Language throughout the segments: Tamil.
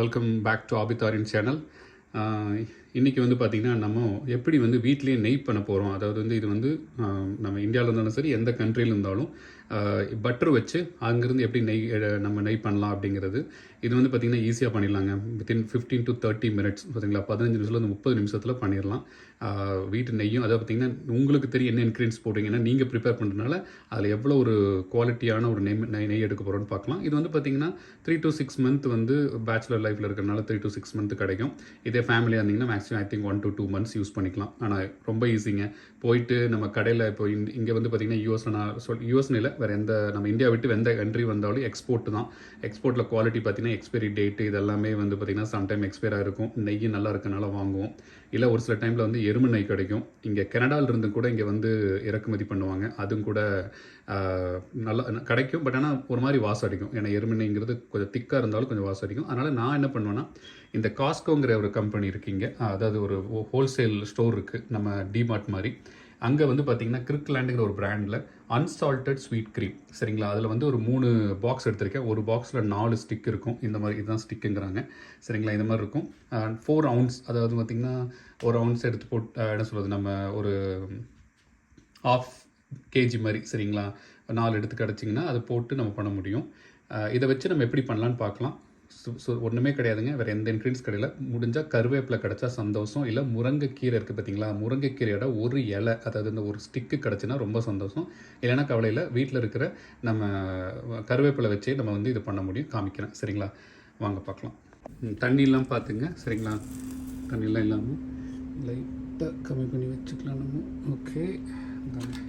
வெல்கம் பேக் டு ஆபிதாரின் சேனல் இன்றைக்கி வந்து பார்த்திங்கன்னா நம்ம எப்படி வந்து வீட்லேயே நெய் பண்ண போகிறோம் அதாவது வந்து இது வந்து நம்ம இந்தியாவில் இருந்தாலும் சரி எந்த கண்ட்ரியில் இருந்தாலும் பட்டர் வச்சு அங்கேருந்து எப்படி நெய் நம்ம நெய் பண்ணலாம் அப்படிங்கிறது இது வந்து பார்த்திங்கன்னா ஈஸியாக பண்ணிடலாங்க. Within fifteen to thirty minutes பார்த்தீங்களா பதினஞ்சு நிமிஷத்துலேருந்து முப்பது நிமிஷத்தில் பண்ணிடலாம். வீட்டு நெய்யும் அதை பார்த்திங்கன்னா உங்களுக்கு தெரியும் என்ன இன்க்ரீடியன்ஸ் போடுறீங்கன்னா நீங்கள் ப்ரிப்பேர் பண்ணுறதுனால அதில் எவ்வளோ ஒரு குவாலிட்டியான ஒரு நெய் நெய் நெய் எடுக்க போகிறோன்னு பார்க்கலாம். இது வந்து பார்த்திங்கன்னா த்ரீ டு சிக்ஸ் மந்த் வந்து பேச்சுலர் லைஃப்பில் இருக்கிறனால த்ரீ டு சிக்ஸ் மந்த் கிடைக்கும். இதே ஃபேமிலியாக இருந்தீங்கன்னா maximum I think one to two months use பண்ணிக்கலாம். ஆனால் ரொம்ப ஈஸிங்க போயிட்டு நம்ம கடையில் இப்போ இங்கே வந்து பார்த்திங்கன்னா யூஎஸ்ல நான் சொல் இல்லை வேறு எந்த நம்ம இந்தியா விட்டு எந்த கண்ட்ரி வந்தாலும் எக்ஸ்போர்ட் தான். எக்ஸ்போர்ட்டில் குவாலிட்டி பார்த்தீங்கன்னா எக்ஸ்பைரி டேட்டு இதெல்லாமே வந்து பார்த்திங்கன்னா சம்டைம் எக்ஸ்பைராக இருக்கும் நெய் நல்லா இருக்கனால வாங்குவோம். இல்லை ஒரு சில டைமில் வந்து எருமை நெய் கிடைக்கும். இங்கே கனடாவிலிருந்து கூட இங்கே வந்து இறக்குமதி பண்ணுவாங்க. அதுவும் கூட நல்லா கிடைக்கும். பட் ஆனால் ஒரு மாதிரி வாசம் அடிக்கும். ஏன்னா எருமை நெய்ங்கிறது கொஞ்சம் திக்காக இருந்தாலும் கொஞ்சம் வாசம் அடிக்கும். அதனால் நான் என்ன பண்ணுவேன்னா இந்த காஸ்கோங்கிற ஒரு கம்பெனி இருக்கீங்க. அதாவது ஒரு ஹோல்சேல் ஸ்டோர் இருக்குது நம்ம டிமார்ட் மாதிரி. அங்கே வந்து பார்த்தீங்கன்னா கிரிக்லாண்டுங்கிற ஒரு பிராண்டில் அன்சால்டட் ஸ்வீட் க்ரீம் சரிங்களா? அதில் வந்து ஒரு மூணு பாக்ஸ் எடுத்திருக்கேன். ஒரு பாக்ஸில் நாலு ஸ்டிக் இருக்கும். இந்த மாதிரி இதுதான் ஸ்டிக்குங்கிறாங்க சரிங்களா? இந்த மாதிரி இருக்கும். ஃபோர் அவுன்ஸ் அதாவது பார்த்திங்கன்னா ஒரு அவுன்ஸ் எடுத்து போட்டு என்ன சொல்கிறது நம்ம ஒரு ஆஃப் கேஜி மாதிரி சரிங்களா? நாலு எடுத்து கிடச்சிங்கன்னா அதை போட்டு நம்ம பண்ண முடியும். இதை வச்சு நம்ம எப்படி பண்ணலான்னு பார்க்கலாம். ஸோ ஒன்றுமே கிடையாதுங்க. வேறு எந்த இன்க்ரீடியன்ஸ் கிடையில. முடிஞ்சால் கருவேப்பிலை கிடச்சா சந்தோஷம். இல்லை முருங்கைக்கீரை இருக்குது பார்த்தீங்களா முருங்கைக்கீரையோட ஒரு இலை அதாவது இந்த ஒரு ஸ்டிக்கு கிடச்சுன்னா ரொம்ப சந்தோஷம். இல்லைன்னா கவலையில் வீட்டில் இருக்கிற நம்ம கருவேப்பிலை வச்சே நம்ம வந்து இது பண்ண முடியும். காமிக்கிறேன். சரிங்களா? வாங்க பார்க்கலாம் தண்ணியெலாம் தண்ணியெல்லாம் பார்த்துங்க. சரிங்களா? தண்ணியெல்லாம் இல்லாமல் லைட்டாக கம்மி பண்ணி வச்சுக்கலாம் நம்ம. ஓகே அதுக்குள்ள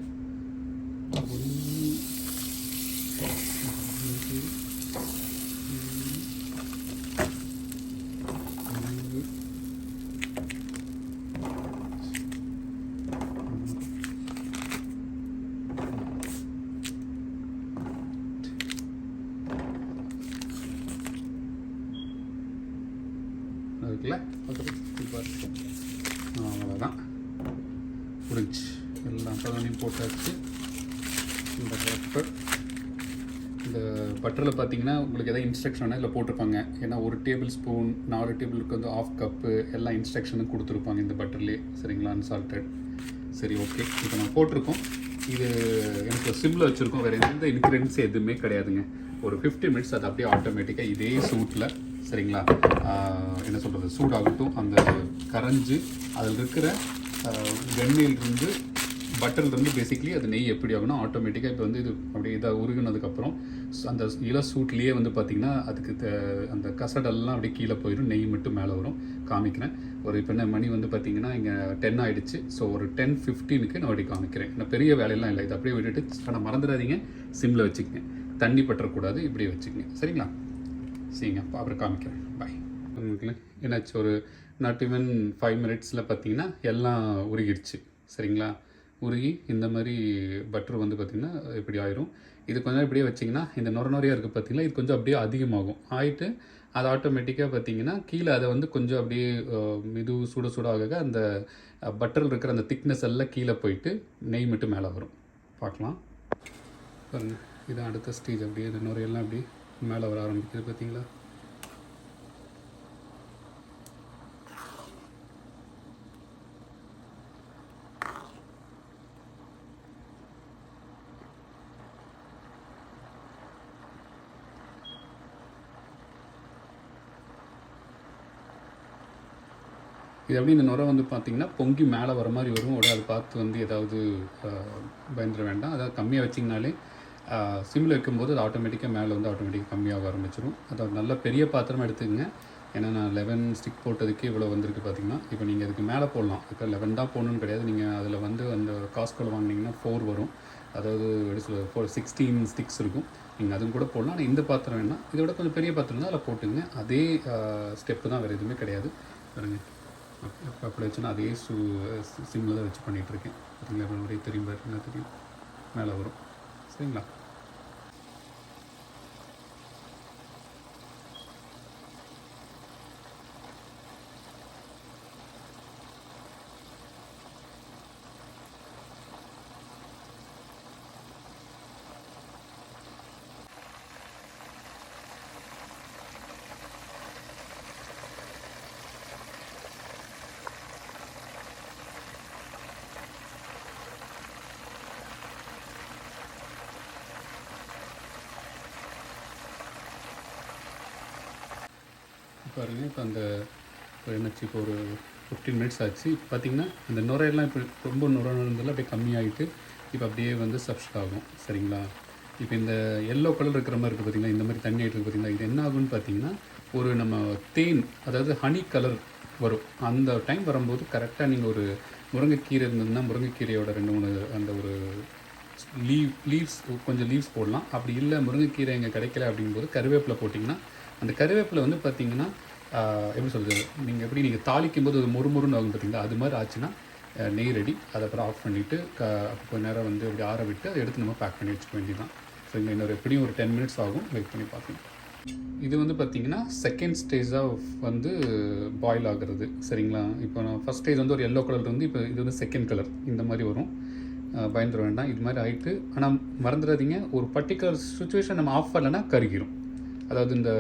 முடிஞ்சு எல்லாம் பதனையும் போட்டாச்சு. இந்த பட்டர் இந்த பட்டரில் பார்த்தீங்கன்னா உங்களுக்கு எதாவது இன்ஸ்ட்ரக்ஷன் இதில் போட்டிருப்பாங்க. ஏன்னா ஒரு டேபிள் ஸ்பூன் நாலு டேபிளுக்கு வந்து ஆஃப் கப்பு எல்லா இன்ஸ்ட்ரக்ஷனும் கொடுத்துருப்பாங்க இந்த பட்டர்லேயே சரிங்களா? அன்சால்ட்டட் சரி ஓகே இப்போ நான் போட்டிருக்கோம். இது எனக்கு சிம்மில் வச்சுருக்கோம். வேறு எந்த இன்க்ரீடியன்ஸ் எதுவுமே கிடையாதுங்க. ஒரு ஃபிஃப்டி மினிட்ஸ் அது அப்படியே ஆட்டோமேட்டிக்காக இதே சூட்டில் சரிங்களா? என்ன சொல்கிறது சூடாகட்டும். அந்த கரைஞ்சி அதில் இருக்கிற வெண்ணெயிலிருந்து பட்டர்ல இருந்து பேசிக்கலி அது நெய் எப்படி ஆகும்னா ஆட்டோமேட்டிக்காக இப்போ வந்து இது அப்படியே இதாக உருகுனதுக்கப்புறம் அந்த இல சூட்லேயே வந்து பார்த்திங்கன்னா அதுக்கு தே- அந்த கசடெல்லாம் அப்படியே கீழே போயிடும் நெய் மட்டும் மேலே வரும். காமிக்கிறேன். ஒரு இப்போ என்ன மணி வந்து பார்த்தீங்கன்னா இங்கே டென் ஆயிடுச்சு. ஸோ ஒரு டென் ஃபிஃப்டீனுக்கு நான் அப்படி காமிக்கிறேன். நான் பெரிய வேலையெல்லாம் இல்லை. இது அப்படியே விட்டுட்டு ஆனால் மறந்துடாதீங்க. சிம்மில் வச்சுக்கங்க. தண்ணி பற்றக்கூடாது. இப்படியே வச்சுக்கங்க. சரிங்களா? சரிங்க. அப்போ அப்புறம் காமிக்கிறேன். பாய் உங்களுக்கு என்னாச்சு? ஒரு நாட் ஈவன் ஃபைவ் மினிட்ஸில் பார்த்தீங்கன்னா எல்லாம் உருகிடுச்சு சரிங்களா? உருகி இந்த மாதிரி பட்டர் வந்து பார்த்திங்கன்னா இப்படி ஆயிரும். இது கொஞ்சம் இப்படியே வச்சிங்கன்னா இந்த நொர நொறையாக இருக்குது பார்த்தீங்களா இது கொஞ்சம் அப்படியே அதிகமாகும். ஆயிட்டு அது ஆட்டோமேட்டிக்காக பார்த்தீங்கன்னா கீழே அதை வந்து கொஞ்சம் அப்படியே அஹ், மெது சுட சுட ஆக அந்த பட்டரில் இருக்கிற அந்த திக்னஸ் எல்லாம் கீழே போயிட்டு நெய் மட்டும் மேலே வரும். பார்க்கலாம் பாருங்கள் இதான் அடுத்த ஸ்டேஜ் அப்படியே இந்த நுரையெல்லாம் அப்படியே மேலே வர ஆரம்பிக்குது பார்த்தீங்களா இது எப்படி இந்த நுரை வந்து பார்த்தீங்கன்னா பொங்கி மேலே வர மாதிரி வரும். உடனே அதை பார்த்து வந்து ஏதாவது பயந்துட வேண்டாம். அதாவது கம்மியாக வச்சிங்கனாலே சிம்மில் வைக்கும்போது அது ஆட்டோமேட்டிக்காக மேலே வந்து ஆட்டோமேட்டிக்காக கம்மியாக ஆரம்பிச்சிடும் அதாவது நல்ல பெரிய பாத்திரமாக எடுத்துக்கங்க. ஏன்னா நான் லெவன் ஸ்டிக் போட்டதுக்கு இவ்வளோ வந்திருக்கு பார்த்தீங்கன்னா இப்போ நீங்கள் அதுக்கு மேலே போடலாம். இப்போ லெவன் தான் போடணும்னு கிடையாது. நீங்கள் அதில் வந்து அந்த காஸ்கோவில் வாங்கினீங்கன்னா ஃபோர் வரும். அதாவது எப்படி சொல்ல ஃபோர் சிக்ஸ்டீன் ஸ்டிக்ஸ் இருக்கும். நீங்கள் அதுவும் கூட போடலாம். ஆனால் இந்த பாத்திரம் வேணால் இதை விட கொஞ்சம் பெரிய பாத்திரம் தான் அதில் போட்டுங்க அதே ஸ்டெப்பு தான் வேறு எதுவுமே கிடையாது. பாருங்கள் அப்படி வச்சுன்னா அதே சு சிம்மில் தான் வச்சு பண்ணிகிட்ருக்கேன் பார்த்தீங்களா ஒரே தெரியும் பாருங்க தெரியும்? மேலே வரும். சரிங்களா? பாருங்கள் இப்போ அந்த இப்போ என்னாச்சு இப்போ ஒரு ஃபிஃப்டீன் மினிட்ஸ் ஆச்சு. இப்போ பார்த்தீங்கன்னா அந்த நுரையெல்லாம் இப்போ ரொம்ப நுரை நுழைந்தெல்லாம் அப்படியே கம்மியாகிட்டு இப்போ அப்படியே வந்து சப்ஸ்ட் ஆகும். சரிங்களா? இப்போ இந்த எல்லோ கலர் இருக்கிற மாதிரி இருக்குது பார்த்திங்கன்னா இந்த மாதிரி தண்ணி ஆகிட்டு இருக்குது பார்த்திங்கன்னா இது என்ன ஆகும்னு பார்த்தீங்கன்னா ஒரு நம்ம தேன் அதாவது ஹனி கலர் வரும். அந்த டைம் வரும்போது கரெக்டாக நீங்கள் ஒரு முருங்கைக்கீரை இருந்ததுன்னா முருங்கைக்கீரையோட ரெண்டு மூணு அந்த ஒரு லீவ் லீவ்ஸ் கொஞ்சம் லீவ்ஸ் போடலாம். அப்படி இல்லை முருங்கைக்கீரை எங்கே கிடைக்கல அப்படிங்கும்போது கருவேப்பிலை போட்டிங்கன்னா அந்த கருவேப்பிலை வந்து பார்த்தீங்கன்னா எப்படி சொல்கிறது நீங்கள் எப்படி நீங்கள் தாளிக்கும் போது ஒரு முறுமுறுன்னு ஆகும் பார்த்தீங்களா? அது மாதிரி ஆச்சுன்னா நெய் ரெடி அதை அப்புறம் ஆஃப் பண்ணிவிட்டு க அப்போ கொஞ்ச நேரம் வந்து அப்படி ஆற விட்டு அதை எடுத்து நம்ம பேக் பண்ணி வச்சுக்க வேண்டியதான் ஸோ இங்கே இன்னொரு எப்படியும் ஒரு டென் மினிட்ஸ் ஆகும். வெயிட் பண்ணி பார்க்கலாம் இது வந்து பார்த்தீங்கன்னா செகண்ட் ஸ்டேஜ் ஆஃப் வந்து பாயில் ஆகுறது. சரிங்களா? இப்போ நான் ஃபஸ்ட் ஸ்டேஜ் வந்து ஒரு எல்லோ கலர் வந்து இப்போ இது வந்து செகண்ட் கலர் இந்த மாதிரி வரும். பயந்துட வேண்டாம். இது மாதிரி ஆகிட்டு ஆனால் மறந்துடாதீங்க. ஒரு பர்டிகுலர் சுச்சுவேஷன் நம்ம ஆஃப் பண்ணலைன்னா கருகிரும். அதாவது இந்த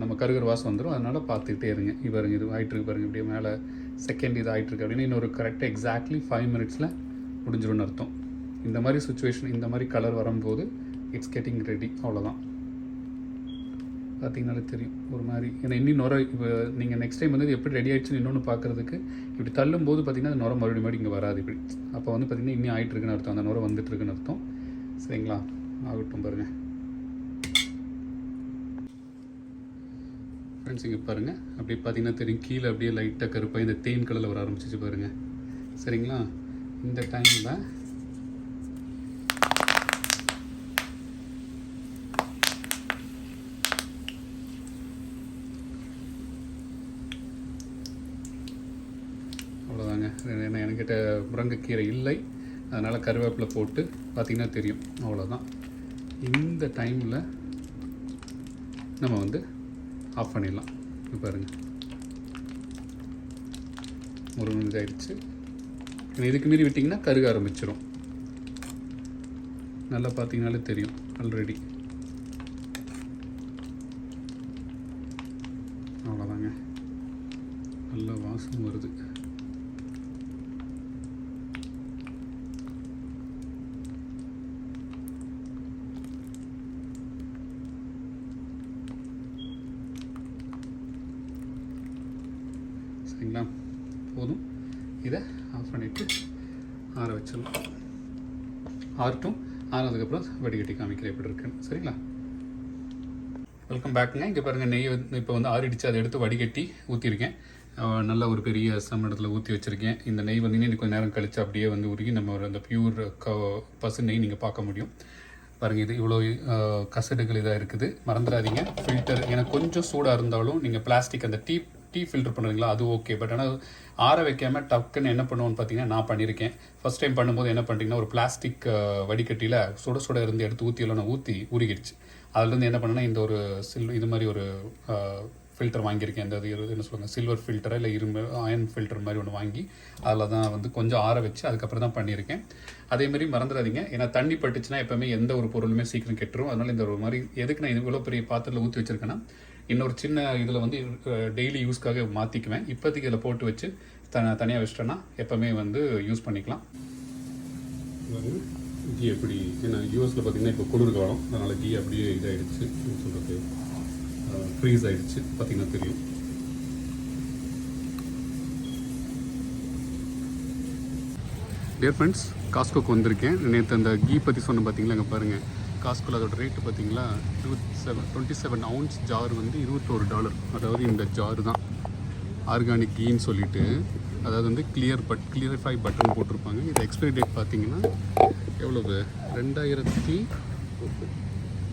நம்ம கருகர் வாசம் வந்துடும் அதனால் பார்த்துக்கிட்டே இருங்க. இது பாருங்க இது ஆகிட்டுருக்கு பாருங்க இப்படியே மேலே செகண்ட் இது ஆகிட்டுருக்கு அப்படின்னு இன்னொரு கரெக்டாக எக்ஸாக்ட்லி ஃபைவ் மினிட்ஸில் முடிஞ்சிடும்னு அர்த்தம். இந்த மாதிரி சுச்சுவேஷன் இந்த மாதிரி கலர் வரும்போது இட்ஸ் கெட்டிங் ரெடி அவ்வளோதான் பார்த்தீங்கனாலே தெரியும் ஒரு மாதிரி. ஏன்னா இன்னும் நுர இப்போ நீங்கள் நெக்ஸ்ட் டைம் வந்து எப்படி ரெடி ஆகிடுச்சுன்னு இன்னொன்று பார்க்குறதுக்கு இப்படி தள்ளும் போது பார்த்தீங்கன்னா அந்த நுர மறுபடியும் மறுபடியும் இங்கே வராது இப்படி. அப்போ வந்து பார்த்தீங்கன்னா இன்னும் ஆகிட்டுருக்குன்னு அர்த்தம் அந்த நுர வந்துட்டுருக்குன்னு அர்த்தம். சரிங்களா? ஆகட்டும் பாருங்கள் ஃப்ரெண்ட்ஸ் இங்கே பாருங்கள் அப்படி பார்த்தீங்கன்னா தெரியும். கீழே அப்படியே லைட்டாக கருப்பாக இந்த தேன் கலரில் வர ஆரம்பிச்சிச்சு பாருங்கள் சரிங்களா? இந்த டைமில் அவ்வளோதாங்க ஏன்னா என்கிட்ட முருங்கைக்கீரை இல்லை. அதனால் கருவேப்பிலை போட்டு பார்த்திங்கன்னா தெரியும். அவ்வளோதான் இந்த டைமில் நம்ம வந்து ஆஃப் பண்ணிடலாம். பாருங்கள் ஒரு நிமிஷம் ஆயிடுச்சு. இதுக்கு மீறி விட்டிங்கன்னா கருக ஆரம்பிச்சிடும் நல்லா பார்த்தீங்கனாலே தெரியும். ஆல்ரெடி அவ்வளோதாங்க நல்ல வாசம் வருது. சரிங்களா போதும். இதை ஆஃப் பண்ணிவிட்டு ஆற வச்சிடலாம். ஆறட்டும். ஆறதுக்கப்புறம் வடிகட்டி காமிக்கிறேன் எப்படி இருக்குன்னு. சரிங்களா? வெல்கம் பேக்குங்க இங்கே பாருங்கள் நெய் வந்து இப்போ வந்து ஆறிடிச்சு. அதை எடுத்து வடிகட்டி ஊற்றிருக்கேன் நல்ல ஒரு பெரிய சமணத்தில் இடத்துல ஊற்றி வச்சுருக்கேன். இந்த நெய் வந்து இன்னும் கொஞ்சம் நேரம் கழிச்சு அப்படியே வந்து உருகி நம்ம ஒரு அந்த பியூர் க பசு நெய் நீங்கள் பார்க்க முடியும். பாருங்கள் இது இவ்வளோ கசடுகள் இதாக இருக்குது. மறந்துடாதீங்க. ஃபில்டர் எனக்கு கொஞ்சம் சூடாக இருந்தாலும் நீங்கள் பிளாஸ்டிக் அந்த டீ டீ ஃபில்டர் பண்ணுறீங்களா அது ஓகே. பட் ஆனால் ஆற வைக்காமல் டக்குன்னு என்ன பண்ணுவோன்னு பார்த்தீங்கன்னா நான் பண்ணியிருக்கேன் ஃபர்ஸ்ட் டைம் பண்ணும்போது என்ன பண்ணிட்டீங்கன்னா ஒரு பிளாஸ்டிக் வடிகட்டியில் சுட சுட இருந்து எடுத்து ஊற்றி நான் ஊற்றி உருகிடுச்சு. அதுலேருந்து என்ன பண்ணேன்னா இந்த ஒரு சில் இது மாதிரி ஒரு ஃபில்டர் வாங்கியிருக்கேன். இந்த இது என்ன சொல்லுவாங்க? சில்வர் ஃபில்டரா இல்லை இரும்பு அயன் ஃபில்டர் மாதிரி ஒன்று வாங்கி அதில் தான் வந்து கொஞ்சம் ஆற வச்சு அதுக்கப்புறம் தான் பண்ணியிருக்கேன். அதே மாதிரி மறந்துடாதீங்க. ஏன்னா தண்ணி பட்டுச்சுன்னா எப்போவுமே எந்த ஒரு பொருளுமே சீக்கிரம் கெட்டுரும். அதனால இந்த ஒரு மாதிரி எதுக்கு நான் இவ்வளோ பெரிய பாத்திரத்தில் ஊற்றி வச்சிருக்கேன்னா இன்னொரு சின்ன இதில் வந்து டெய்லி யூஸ்க்காக மாற்றிக்குவேன் இப்போதைக்கு இதில் போட்டு வச்சு த தனியாக வச்சிட்டேன்னா எப்போவுமே வந்து யூஸ் பண்ணிக்கலாம். கீ எப்படி ஏன்னா யூஎஸில் பார்த்தீங்கன்னா இப்போ குளிர் காலம். அதனால் கீ அப்படியே இதாகிடுச்சு சொல்கிறது ஃப்ரீஸ் ஆகிடுச்சு பார்த்திங்கன்னா தெரியும். டியர் ஃப்ரெண்ட்ஸ் காஸ்கோக்கு வந்திருக்கேன். நேற்று அந்த கீ பற்றி சொன்ன பார்த்தீங்களா அங்கே பாருங்கள் காஸ்கோவில் அதோட ரேட்டு பார்த்தீங்களா? இருபத்தி seven twenty seven ounce jar வந்து இருபத்தோரு டாலர் அதாவது இந்த ஜார் தான். ஆர்கானிக் கீன்னு சொல்லிட்டு அதாவது வந்து கிளியர் பட் கிளியரிஃபை பட்டன் போட்டிருப்பாங்க. இது எக்ஸ்பைரி டேட் பார்த்தீங்கன்னா எவ்வளவு? ரெண்டாயிரத்தி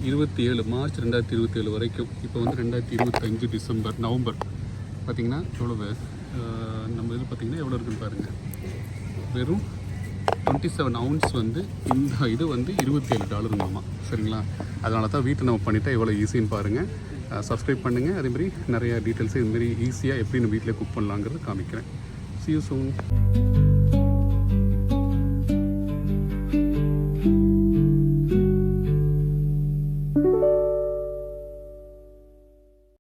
இருபத்தி ஏழு மார்ச் ரெண்டாயிரத்தி இருபத்தி ஏழு வரைக்கும். இப்போ வந்து ரெண்டாயிரத்தி இருபத்தஞ்சு டிசம்பர் நவம்பர். பார்த்தீங்கன்னா எவ்வளவு? நம்ம இது பார்த்தீங்கன்னா எவ்வளோ இருக்குன்னு பாருங்கள் வெறும் டுவெண்ட்டி செவன் அவுன்ஸ் வந்து இந்த இது வந்து இருபத்தி ஏழு டாலருங்கம்மா சரிங்களா? அதனால தான் வீட்டில் நம்ம பண்ணிட்டா எவ்வளோ ஈஸின்னு பாருங்கள் சப்ஸ்கிரைப் பண்ணுங்கள் அதேமாதிரி நிறையா டீட்டெயில்ஸு இதுமாரி ஈஸியாக எப்படி நம்ம வீட்டில் குக் பண்ணலாங்கிறது காமிக்கிறேன். See you soon.